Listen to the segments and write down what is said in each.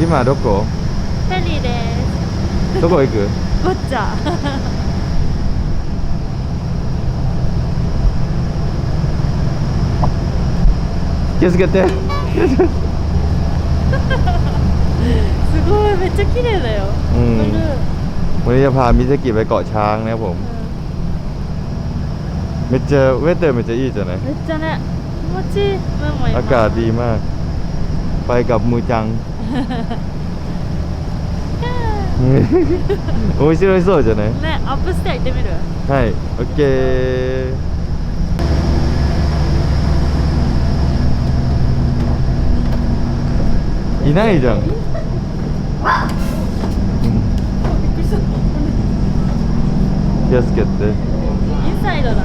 今どこフェリーですどこ行くごっちゃ気をつけてすごいめっちゃ綺麗だようんブルー วันนี้จะพามิซากิไปเกาะช้างนะครับผมめっちゃเวเตอร์めっちゃいいじゃない めっちゃね気持ちいいムーも今 อากาศดีมาก ไปกับมูจัง 面白いそうじゃない？ねアップステア行ってみる？はいオッケーいないじゃん。気をつけて。インサイドだね。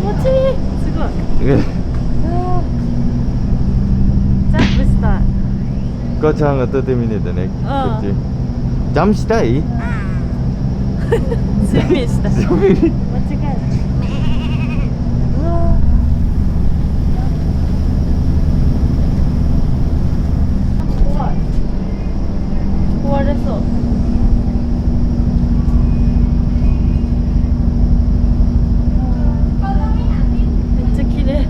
気持ちいい。すごい 거창은 뜯음이니다 네. 어. 그치. 잠시다이. 재미있다. 재미. 멋지게. 고활했어. 진짜 기대.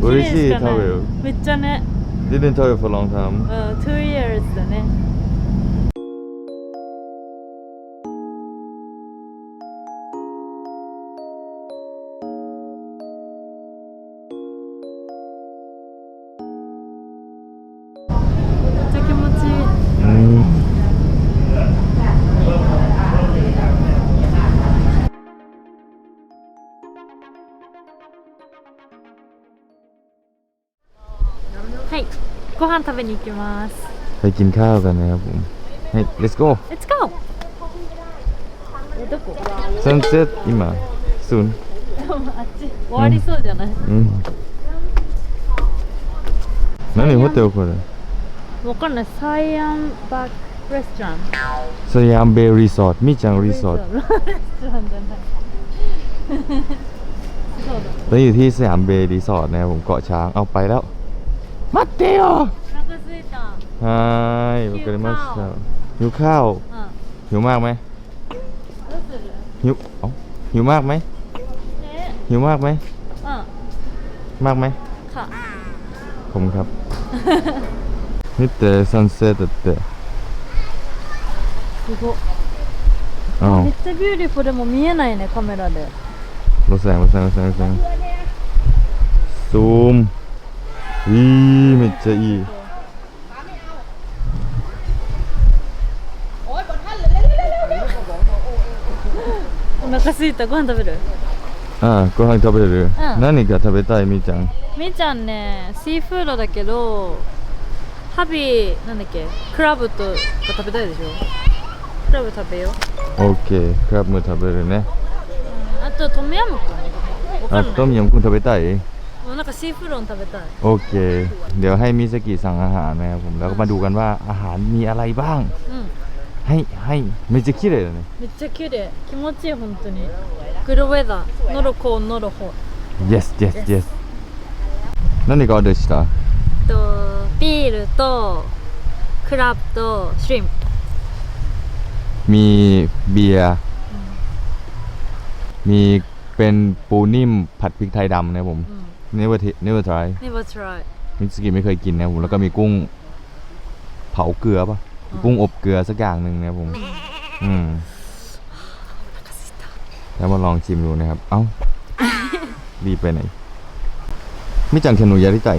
美味しい食べよ。めっちゃね。 didn't tell you for a long time. Uh, うん2 years ご飯食べに行きます ไปกินข้าวกันนะครับผมให้ let's go Let's go えどこ sunset 今 soon あっち終わりそうじゃない、うん何ホテルこれわかんないサイアンバックレストランสยามเบย์รีสอร์ทみーちゃんรีสอร์ท レストランじゃないそうだ เราอยู่ที่สยามเบย์รีสอร์ทนะครับผมเกาะช้างเอาไปแล้ว มัดเดียว お腹すいた ใช่わかりましたหิวข้าว うん หิวมากไหม どうする หิวเอ้าหิวมากไหม え หิวมากไหม うん มากไหม か ผมครับ นี่แต่ซันเซ็ตってすごっอ้าว めっちゃビューティフルでも見えないねカメラで รถแสงรถแสงรถแสงรถแสงซูม いいめっちゃいい。お腹すいた。ご飯食べる？ああご飯食べる、うん、何が食べたいみーちゃん？みーちゃんねシーフードだけどハビなんだっけ？クラブとが食べたいでしょ？クラブ食べよう。オッケー。クラブも食べるね、うん、あとトムヤムくん。あトムヤムくん食べたい？なんかシーフードン食べたい โอเค เดี๋ยวให้มิสกิสั่งอาหารนะครับผมแล้วก็มาดูกันว่าอาหารมีอะไรบ้าง うんให้ให้めっちゃ綺麗だねめっちゃ綺麗気持ちいい本当にグロウェザーノロコーンノロホ yes yes yes 何がオーダーしたとビールとクラブとシュリンプ มีเบียร์ มีเป็นปูนิ่มผัดพริกไทยดำนะครับผม うん never t- never try Never try มิสกิไม่เคยกินนะครับผมแล้วก็มีกุ้ง เผาเกลือปะ อืม กุ้งอบเกลือสักอย่างหนึ่งนะครับผม อืมแล้วมาลองชิมดูนะครับ เอ้า รีบไปไหนมิจังเคนหนูยาริไก่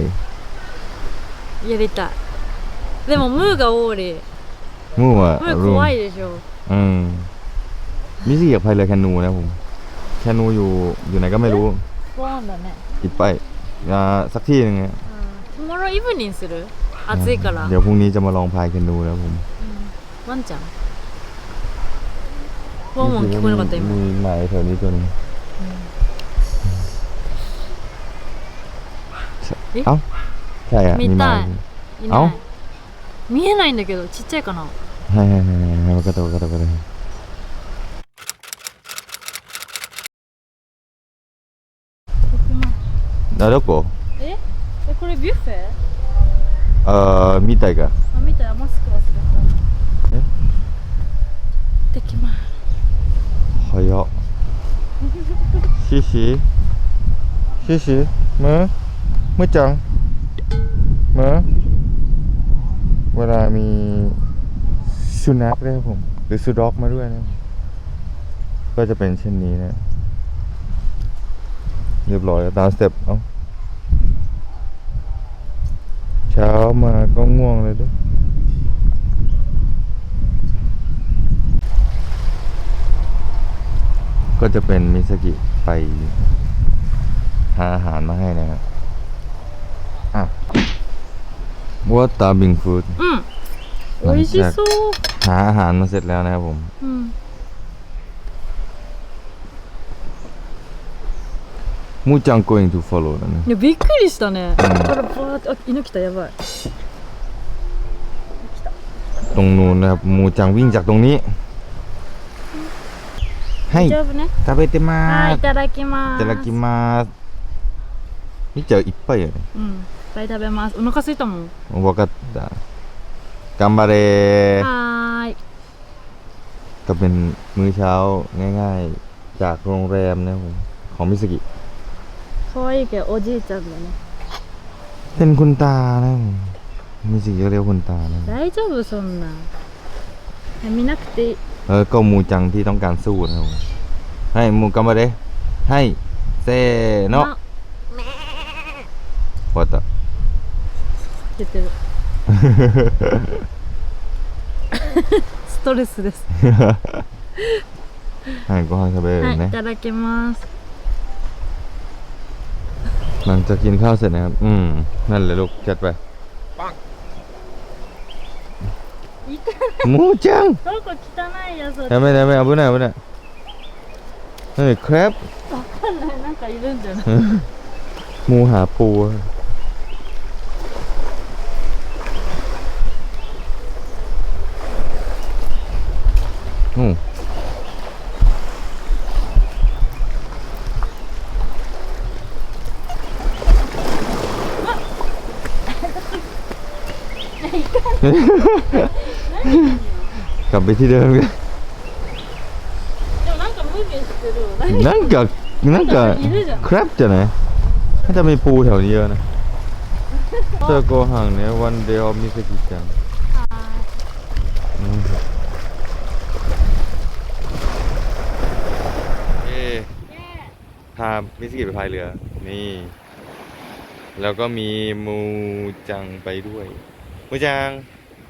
やりたいでもムーが多い มู่อ่ะ ムー รุง 怖いでしょ อืมมิสกิอยากพายเรือแคนูนะครับผม แคนูอยู่อยู่ไหนก็ไม่รู้ 怖いんだね ติดไปอ่าสักที่หนึ่งเนี่ย トゥモローイブニンする暑いから เดี๋ยวพรุ่งนี้จะมาลองพายแคนูแล้วผม ワンちゃんワンワン聞こえなかった今 มีหมาแถวนี้ตัวหนึง え เอ้าใช่อ่ะ 見 มีหมา たいいあない見えないんだけどちっちゃいかな はいはいはいはい分かった分かった分かった あどこええこれビュッフェあ uh, 見たいかあ見たよマスク忘れたえできます早っシシシシมือมือจังมือเวลามีสุนัขด้วยครับผม หรือสุด็อกมาด้วยนะ ก็จะเป็นเช่นนี้นะ เรียบร้อยแล้วตามสเต็ปเอ้า ช้ามาก็ง่วงเลยด้วยก็จะเป็นมิสกิไปหาอาหารมาให้นะครับ อะ What are being food อืมโอ้ลัยชิจสูหาอาหารมาเสร็จแล้วนะครับผม อืม もうちゃん going to follow だねいやびっくりしたね、うん、ほらバーってあ犬来たやばいตรงนู้นนะครับมูจังวิ่งจากตรงนี้ให้食べてまーすいただきますいただきますみちゃんいっぱいやねうんいっぱい食べますお腹すいたもんわかった頑張れはいก็เป็นมื้อเช้าง่าย ๆ จากโรงแรมนะผมของมิสกิ 可愛いけどおじいちゃんだね เป็นคุณตานะผมมิสกิก็เรียกคุณตานะ 大丈夫そんな見なくていい แล้วก็มูจังที่ต้องการสู้นะครับผมให้มูกัมบาเดให้เซโนะ な 終わった言ってるストレスですはいご飯食べはい、るねいただきます หลังจากกินข้าวเสร็จนะครับ อืม นั่นเลยลูกจัดไปมูจัง どこ汚いやつ ทำไมทำไมเอาบุญหน่อยเอาบุญหน่อยเฮ้ยครับ わかんないなんかいるんじゃない มูหาปูอะ กลับไปที่เดิมกันนั่นกับนั่นกับครับจะไหนน่าจะมีปูแถวนี้เยอะนะเจอโกหังเนี่ยวันเดียวมีสกิจังพามิสกิไปพายเรือ นี่ แล้วก็มีมูจังไปด้วย มูจัง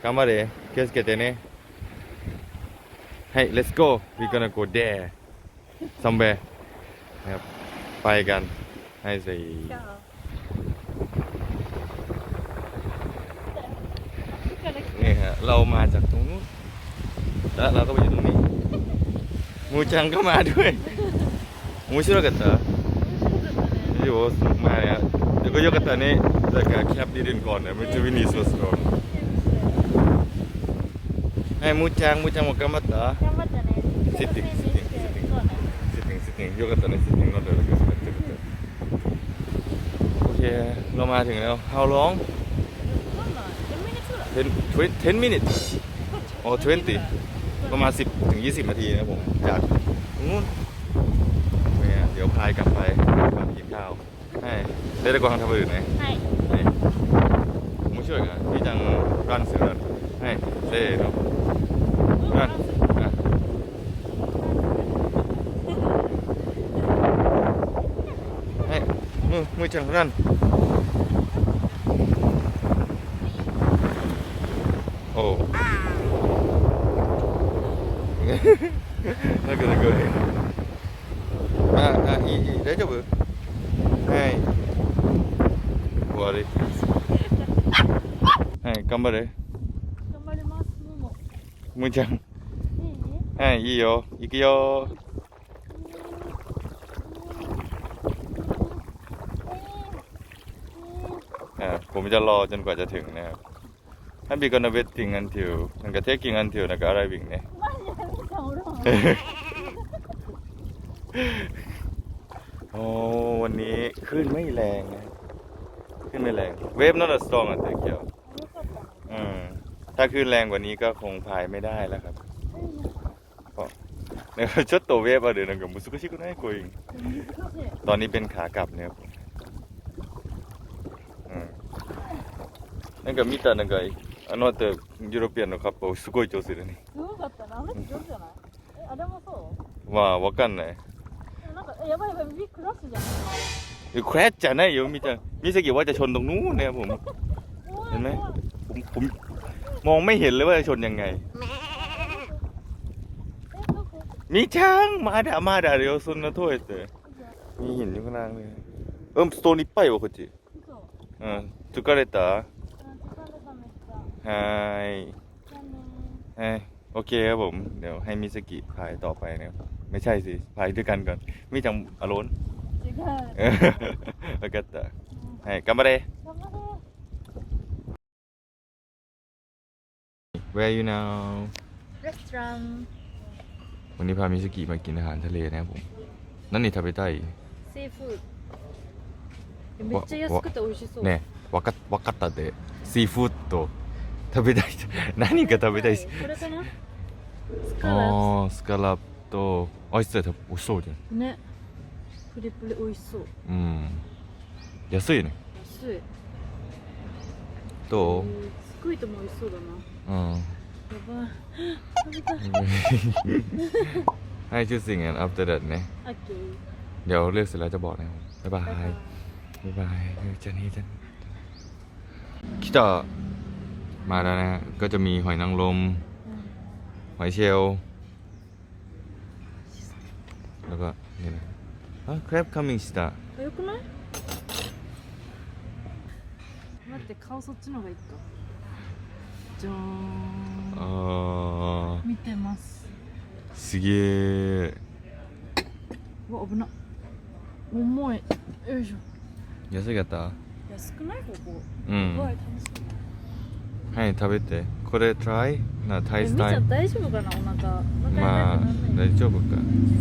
ก kamare, kiss ketene. Hey, let's go. We're gonna go there. Somewhere. นไปกันให้สินี่ฮะเรามาจากตรงนู้นแล้วเราก็ไปอยู่ตรงนี้มูจังก็มาด้วยมูชิโรกัตเตอร์อยู่สุกมาเลยครับเดี๋ยวก็โยกัตเตอร์นี้ Erklärt er möchte wenigstens was sagen. Hey, Mutang, Mutang, wo kann man da? Sitting, sitting, sitting. Sitting, sitting. Yoga dann ist sitting, not yoga. โอเค เรามาถึงแล้ว how long 10 10 minutes โอ้20 ประมาณ 10 ถึง 20 นาทีนะผม จากนู้นเดี๋ยวพายกลับไปกลับกินข้าว はい大体ご飯食べるねはい、はい、面白いなじいちゃんランするならはいせーのランはいむむいちゃんランおお泣く泣くああいいいい大丈夫 終わりはい頑張れ頑張りますももむーちゃんいいはいいいよ行くよอ่าผมจะรอจนกว่าจะถึงนะครับถ้าบีกอนเวทติ้งอันทิวมันก็เทคกิ้งอันทิวนะก็อะไรวิ่งเนี่ย マジで見た俺も โอ้วันนี้คลื่นไม่แรงนะ ขึ้นไม่แรง เวฟ not as สตรองอะเ the เกียวอืมถ้าขึ้นแรงกว่านี้ก็คงพายไม่ได้แล้วครับเนี่ยชดตัวเวฟอะเดี๋ยวนึงกับมุสุกชิคุนให้กุยตอนนี้เป็นขากลับเนี่ยครับなんか見たなんかあの後ヨーเピアンのนッパをすごい調整でねすごかったなあの人上手じゃないえあれもそうまあわかんないなんかやばいやばいビクラスじゃん เดี๋แครชจะแน่อยู่มีจะมิสกิว่าจะชนตรงนู้นนะครับผม เห็นไหมผมผมมองไม่เห็นเลยว่าจะชนยังไง มีช้างมาดามาดาเดี๋ยวซุนนะถ้วยเต๋มีหินอยู่ข้างล่างเลยเอิ่มสโตนิปไปวะคุณจิอ่มจุกกะเลตาฮายฮายโอเคครับผม เดี๋ยวให้มิสกิพายต่อไปนะครับ ไม่ใช่สิถ่ายด้วยกันก่อน ไม่จังอารมณ์ 分かったはい頑張れ頑張れ Where you now レストラン วันนี้พามิสกิมากินอาหารทะเลนะครับผม นั่นนี่食べたいシーフードえめっちゃ安くて美味しそうねわかわかったでシーフード食べたい何が食べたいしこれかなスカラあースカラップとあいつら美味しそうじゃんね プリプリ美味しそううん安いね安いどうえーすごいとも美味しそうだなうんやばい食べたいให้ชื่อสิ่งกัน after that ねオッケー เดี๋ยวเลือกเสร็จแล้วจะบอกนะครับบ๊ายบา バイバ ย イ บ๊ายบายเออเจานี่จันคิดต่อมาแล้วนะฮะก็จะมีหอยนางรม หอยเชลลแล้วก็นี่นะ อ่ะ crab coming した。あよくない？待って顔そっちの方がいいか。じゃーん。あ見てます。ーすげえうわ危な。重い。よいしょ。安かった？安くない？ここ。うん。はい食べて。これーちイ？スタイルゃん大丈夫かな？お腹。まあ大丈夫か。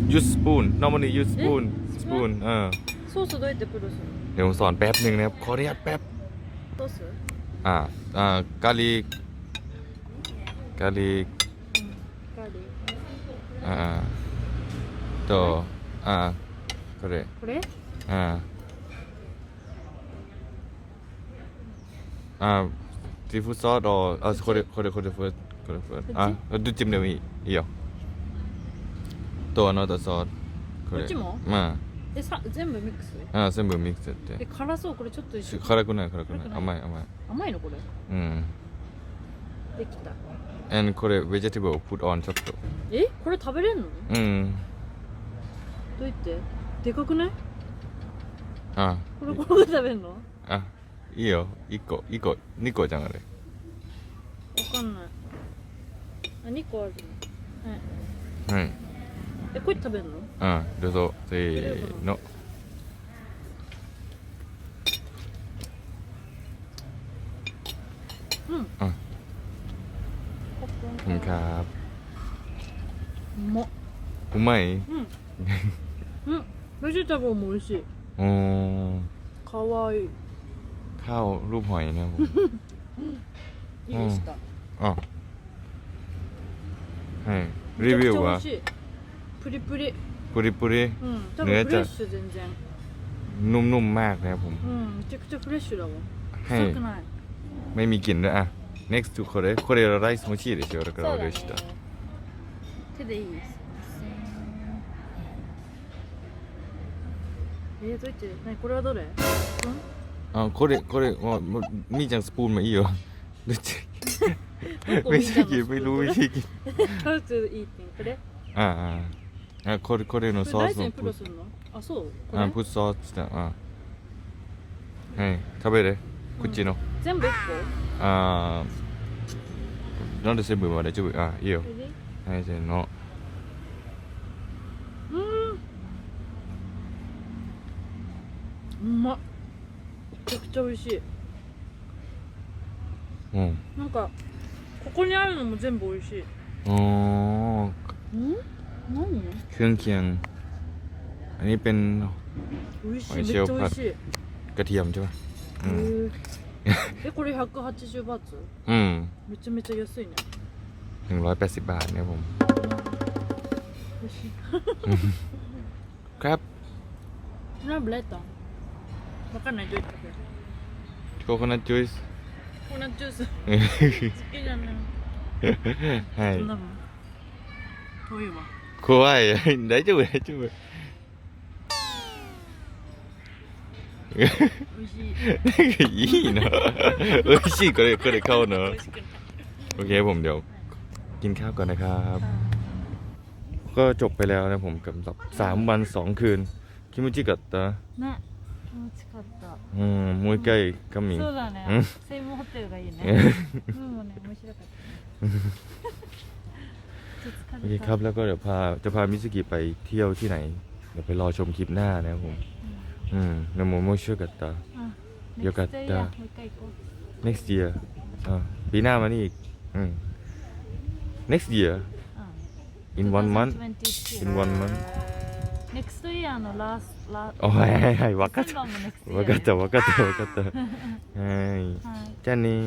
Use spoon normally use spoon 스 푼. 스 푼. 어. 소스 넣을 때 뿌려 서. 네, 우선 선 맵, 능, 맵, 코리아 맵. 소 스. 아, 아, 갈 릭. 갈 릭. 갈 릭. 아, 또, 아, 그 래. 그 래? 아. 아, 디프서 너, 아, 그 래, 그 래, 그 래, 그 래, 그 래, 그 래. 아, 두찜 냄 이, 이 요. 또 하나 더 써. 그 래. 그치 뭐? 응. えさ全部ミックス？ああ全部ミックスやって。え辛そう。これちょっと辛くない辛くない。甘い甘い。甘いのこれ？うん。できた。And これ vegetable を put on ちょっとえ？これ食べれんの？うん。どうやって？でかくない？あ。これこれ食べんの？あ。いいよ。一個。一個。二個じゃんあれ。わかんない。あ2個ある。はい、はい、えこれ食べんの？ うんどうぞせーのうんうんขอบ ขอบคุณครับ うまっうまいうんうんベジタブルも美味しい โอ้ かわいい ข้าวรูปหอยนะครับผม いいでした อ๋อはいรีวิว めちゃくちゃ美 ว่า 味しいプリプリ ปุริปุริ うん多ね分フレッシュ全然 นุ่มๆมากนะครับผม うんめちゃくちゃフレッシュだわ ให้ 臭くない ไม่มีกลิ่นด้วยอ่ะ next to これこれライス欲しいでしょだから俺した手でいいですえー、どうやって何これはどれうんあこれこれもうもうみーちゃんスプーンもいいよどっちどこไม่ みー ใช่ ちゃんの กินไม่รู้วิธีกิน ハウトゥイーティンこれอ่าอ่า あこれこれのソースもプロあそう？これ？あプッソーっつって。あはい食べれこっちの、うん、全部？1個あなんで全部は大丈夫あいいよ。はいせーの。うん。うまっ。めちゃくちゃ美味しい。うん。なんかここにあるのも全部美味しい。うん。うん？ เครื่องเคียง อันนี้เป็นหอยเชลล์ผัดกระเทียมใช่ไหมอืมเอ๊ะこれ180บาทอืมめちゃめちゃ安いねหนึ่งร้อยแปดสิบบาทเนี่ยผม ครับน่าเบลต์わかんนいどういったโคโคนัะจูสโคโคนัทจูส好きじゃないはย遠いわ怖い大丈夫大丈夫美味しいいいな美味しいこれこれ買うの美味しくない โอเคผมเดี๋ยว กินข้าวก่อนนะครับ ก็จบไปแล้วนะผมกับสามวันสองคืน คิมูจิกัตตะ ね気持ちよかった อืมもう一回カミンそうだねうんセイムホテルがいいねうんもうね面白かった โอเคครับแล้วก็เดี๋ยวพาจะพามิสกิไปเที่ยวที่ไหน เดี๋ยวไปรอชมคลิปหน้านะครับผมอืมนโมโมชื่กัตตาโยกัตตา next year อ่าปีหน้ามานี่อีกอืม next year in one month in one month next year の last last โอ้ยใช่ใช่ว่ากัいはいはい分かった分かった分かった分かったはいじゃนี่